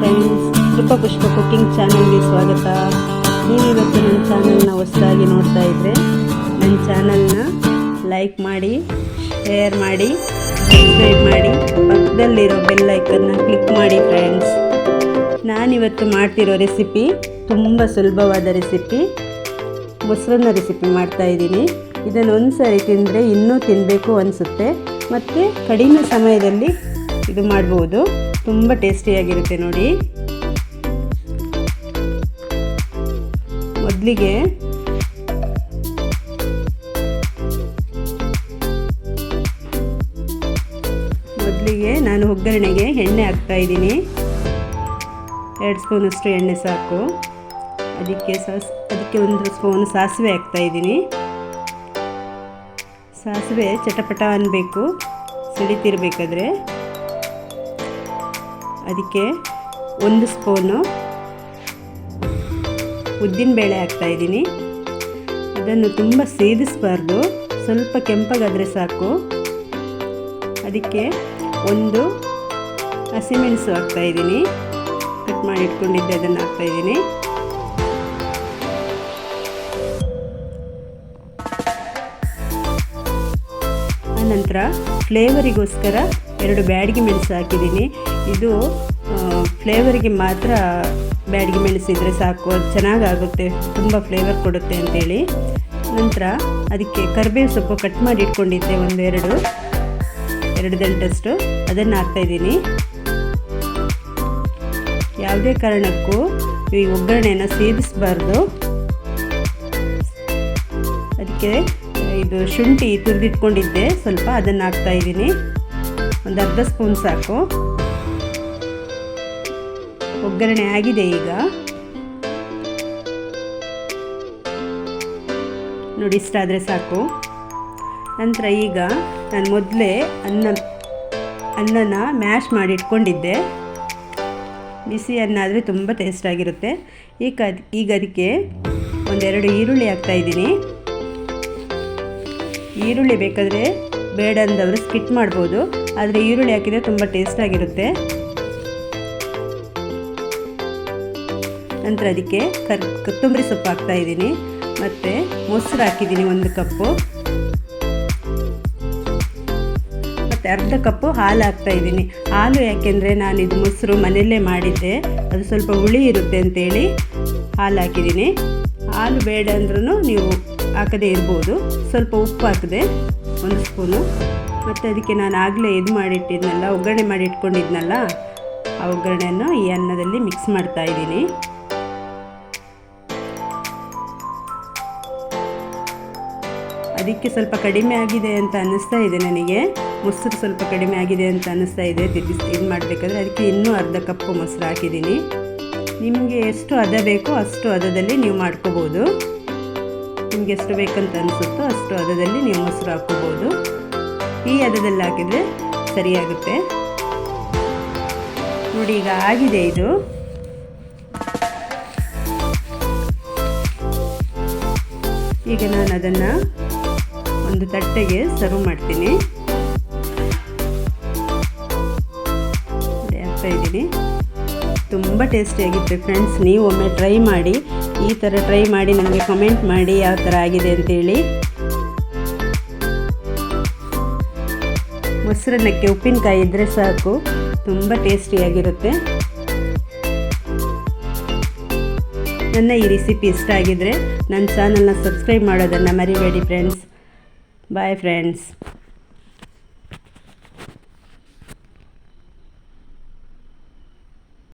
Friends ಕೃಪಾ ಪುಷ್ಪ cooking ಚಾನಲ್ಗೆ ಸ್ವಾಗತ. ನೀವಿವತ್ತು ನನ್ನ ಚಾನಲ್ನ ಹೊಸದಾಗಿ ನೋಡ್ತಾ ಇದ್ರೆ, ನನ್ನ ಚಾನಲ್ನ ಲೈಕ್ ಮಾಡಿ ಶೇರ್ ಮಾಡಿ ಸಬ್ಸ್ಕ್ರೈಬ್ ಮಾಡಿ, ಪಕ್ಕದಲ್ಲಿರೋ ಬೆಲ್ ಐಕನ್ನ ಕ್ಲಿಕ್ ಮಾಡಿ ಫ್ರೆಂಡ್ಸ್ ನಾನಿವತ್ತು ಮಾಡ್ತಿರೋ ರೆಸಿಪಿ ತುಂಬ ಸುಲಭವಾದ ರೆಸಿಪಿ ಮೊಸರನ್ನ ರೆಸಿಪಿ ಮಾಡ್ತಾ ಇದ್ದೀನಿ. ಇದನ್ನು ಒಂದು ಸಾರಿ ತಿಂದರೆ ಇನ್ನೂ ತಿನ್ನಬೇಕು ಅನಿಸುತ್ತೆ. ಮತ್ತು ಕಡಿಮೆ ಸಮಯದಲ್ಲಿ ಇದು ಮಾಡ್ಬೋದು. ತುಂಬ ಟೇಸ್ಟಿಯಾಗಿರುತ್ತೆ ನೋಡಿ. ಮೊದಲಿಗೆ ಮೊದಲಿಗೆ ನಾನು ಒಗ್ಗರಣೆಗೆ ಎಣ್ಣೆ ಹಾಕ್ತಾ ಇದ್ದೀನಿ. ಎರಡು ಸ್ಪೂನಷ್ಟು ಎಣ್ಣೆ ಸಾಕು. ಅದಕ್ಕೆ ಸಾಸ್, ಅದಕ್ಕೆ ಒಂದು ಸ್ಪೂನ್ ಸಾಸಿವೆ ಹಾಕ್ತಾ ಇದ್ದೀನಿ. ಸಾಸಿವೆ ಚಟಪಟ ಅನ್ನಬೇಕು ಸಿಡಿತಿರ್ಬೇಕಾದ್ರೆ ಅದಕ್ಕೆ ಒಂದು ಸ್ಪೂನು ಉದ್ದಿನಬೇಳೆ ಹಾಕ್ತಾಯಿದ್ದೀನಿ ಅದನ್ನು ತುಂಬ ಸೇದಿಸಬಾರ್ದು. ಸ್ವಲ್ಪ ಕೆಂಪಗಾದರೆ ಸಾಕು. ಅದಕ್ಕೆ ಒಂದು ಹಸಿಮೆಣಸು ಹಾಕ್ತಾಯಿದ್ದೀನಿ ಕಟ್ ಮಾಡಿ ಇಟ್ಕೊಂಡಿದ್ದೆ, ಅದನ್ನು ಹಾಕ್ತಾಯಿದ್ದೀನಿ ಆನಂತರ ಫ್ಲೇವರಿಗೋಸ್ಕರ ಎರಡು ಬ್ಯಾಡಿಗೆ ಮೆಣಸು ಹಾಕಿದ್ದೀನಿ. ಇದು ಫ್ಲೇವರಿಗೆ ಮಾತ್ರ ಬ್ಯಾಡಿಗೆ ಮೆಣಸಿದ್ರೆ ಸಾಕು. ಅದು ಚೆನ್ನಾಗಾಗುತ್ತೆ. ತುಂಬ ಫ್ಲೇವರ್ ಕೊಡುತ್ತೆ ಅಂತೇಳಿ. ನಂತರ ಅದಕ್ಕೆ ಕರಿಬೇವು ಸೊಪ್ಪು ಕಟ್ ಮಾಡಿ ಇಟ್ಕೊಂಡಿದ್ದೆ ಒಂದು ಎರಡು. ಎರಡು ದಂಟಷ್ಟು. ಅದನ್ನು ಹಾಕ್ತಾಯಿದ್ದೀನಿ ಯಾವುದೇ ಕಾರಣಕ್ಕೂ ಈ ಒಗ್ಗರಣೆಯನ್ನು ಸೇದಿಸಬಾರ್ದು. ಅದಕ್ಕೆ ಇದು ಶುಂಠಿ ತುರಿದಿಟ್ಕೊಂಡಿದ್ದೆ. ಸ್ವಲ್ಪ ಅದನ್ನು ಹಾಕ್ತಾ ಇದ್ದೀನಿ. ಒಂದು ಅರ್ಧ ಸ್ಪೂನ್ ಸಾಕು. ಒಗ್ಗರಣೆ ಆಗಿದೆ ಈಗ. ನೋಡಿ, ಇಷ್ಟ ಆದರೆ ಸಾಕು. ನಂತರ ಈಗ ನಾನು ಮೊದಲೇ ಅನ್ನ, ಅನ್ನನ ಮ್ಯಾಶ್ ಮಾಡಿ ಇಟ್ಕೊಂಡಿದ್ದೆ. ಬಿಸಿ ಅನ್ನ ಆದರೆ ತುಂಬ ಟೇಸ್ಟಾಗಿರುತ್ತೆ ಈಗ ಈಗ ಅದಕ್ಕೆ ಒಂದೆರಡು ಈರುಳ್ಳಿ ಹಾಕ್ತಾಯಿದ್ದೀನಿ ಈರುಳ್ಳಿ ಬೇಕಾದರೆ ಬೇಡ ಅಂದವರು ಸ್ಕಿಟ್ ಮಾಡ್ಬೋದು. ಆದರೆ ಈರುಳ್ಳಿ ಹಾಕಿದರೆ ತುಂಬ ಟೇಸ್ಟಾಗಿರುತ್ತೆ ನಂತರ ಅದಕ್ಕೆ ಕರ್, ಕೊತ್ತಂಬರಿ ಸೊಪ್ಪು ಹಾಕ್ತಾಯಿದ್ದೀನಿ ಮತ್ತು ಮೊಸರು ಹಾಕಿದ್ದೀನಿ ಒಂದು ಕಪ್ಪು. ಮತ್ತು ಅರ್ಧ ಕಪ್ಪು ಹಾಲು ಹಾಕ್ತಾಯಿದ್ದೀನಿ ಹಾಲು ಯಾಕೆಂದರೆ ನಾನು ಇದು ಮೊಸರು ಮನೆಯಲ್ಲೇ ಮಾಡಿದ್ದೆ. ಅದು ಸ್ವಲ್ಪ ಹುಳಿ ಇರುತ್ತೆ ಅಂತೇಳಿ ಹಾಲು ಹಾಕಿದ್ದೀನಿ. ಹಾಲು ಬೇಡ ಅಂದ್ರೂ ನೀವು ಹಾಕದೇ ಇರ್ಬೋದು. ಸ್ವಲ್ಪ ಉಪ್ಪು ಹಾಕಿದೆ ಒಂದು ಸ್ಪೂನು. ಮತ್ತು ಅದಕ್ಕೆ ನಾನು ಆಗಲೇ ಇದು ಮಾಡಿಟ್ಟಿದ್ನಲ್ಲ, ಒಗ್ಗರಣೆ ಮಾಡಿ ಇಟ್ಕೊಂಡಿದ್ನಲ್ಲ, ಆ ಒಗ್ಗರಣೆಯನ್ನು ಈ ಅನ್ನದಲ್ಲಿ ಮಿಕ್ಸ್ ಮಾಡ್ತಾ ಇದ್ದೀನಿ. ಅದಕ್ಕೆ ಸ್ವಲ್ಪ ಕಡಿಮೆ ಆಗಿದೆ ಅಂತ ಅನ್ನಿಸ್ತಾ ಇದೆ ನನಗೆ. ಮೊಸರು ಸ್ವಲ್ಪ ಕಡಿಮೆ ಆಗಿದೆ ಅಂತ ಅನ್ನಿಸ್ತಾ ಇದೆ ಇದು ಮಾಡಬೇಕಾದ್ರೆ ಅದಕ್ಕೆ ಇನ್ನೂ ಅರ್ಧ ಕಪ್ಪು ಮೊಸರು ಹಾಕಿದ್ದೀನಿ. ನಿಮಗೆ ಎಷ್ಟು ಹದ ಬೇಕೋ ಅಷ್ಟು ಹದದಲ್ಲಿ ನೀವು ಮಾಡ್ಕೋಬೋದು. ನಿಮಗೆ ಎಷ್ಟು ಬೇಕಂತ ಅನಿಸುತ್ತೋ ಅಷ್ಟು ಹದದಲ್ಲಿ ನೀವು ಮೊಸರು ಹಾಕ್ಕೋಬೋದು. ಈ ಹದದಲ್ಲಿ ಹಾಕಿದರೆ ಸರಿಯಾಗುತ್ತೆ. ನೋಡಿ, ಈಗ ಆಗಿದೆ ಇದು. ಈಗ ನಾನು ಅದನ್ನು ಒಂದು ತಟ್ಟೆಗೆ ಸರ್ವ್ ಮಾಡ್ತೀನಿ. ಇದ್ದೀನಿ. ತುಂಬ ಟೇಸ್ಟಿಯಾಗಿತ್ತು ಫ್ರೆಂಡ್ಸ್. ನೀವು ಒಮ್ಮೆ ಟ್ರೈ ಮಾಡಿ, ಈ ಥರ ಟ್ರೈ ಮಾಡಿ ನನಗೆ ಕಮೆಂಟ್ ಮಾಡಿ, ಯಾವ ಥರ ಆಗಿದೆ ಅಂತೇಳಿ. ಮೊಸರನ್ನಕ್ಕೆ ಉಪ್ಪಿನಕಾಯಿ ಇದ್ದರೆ ಸಾಕು. ತುಂಬ ಟೇಸ್ಟಿಯಾಗಿರುತ್ತೆ. ನನ್ನ ಈ ರೆಸಿಪಿ ಇಷ್ಟ ಆಗಿದ್ದರೆ ನನ್ನ ಚಾನಲ್ನ ಸಬ್ಸ್ಕ್ರೈಬ್ ಮಾಡೋದನ್ನು ಮರಿಬೇಡಿ ಫ್ರೆಂಡ್ಸ್ ಬಾಯ್ ಫ್ರೆಂಡ್ಸ್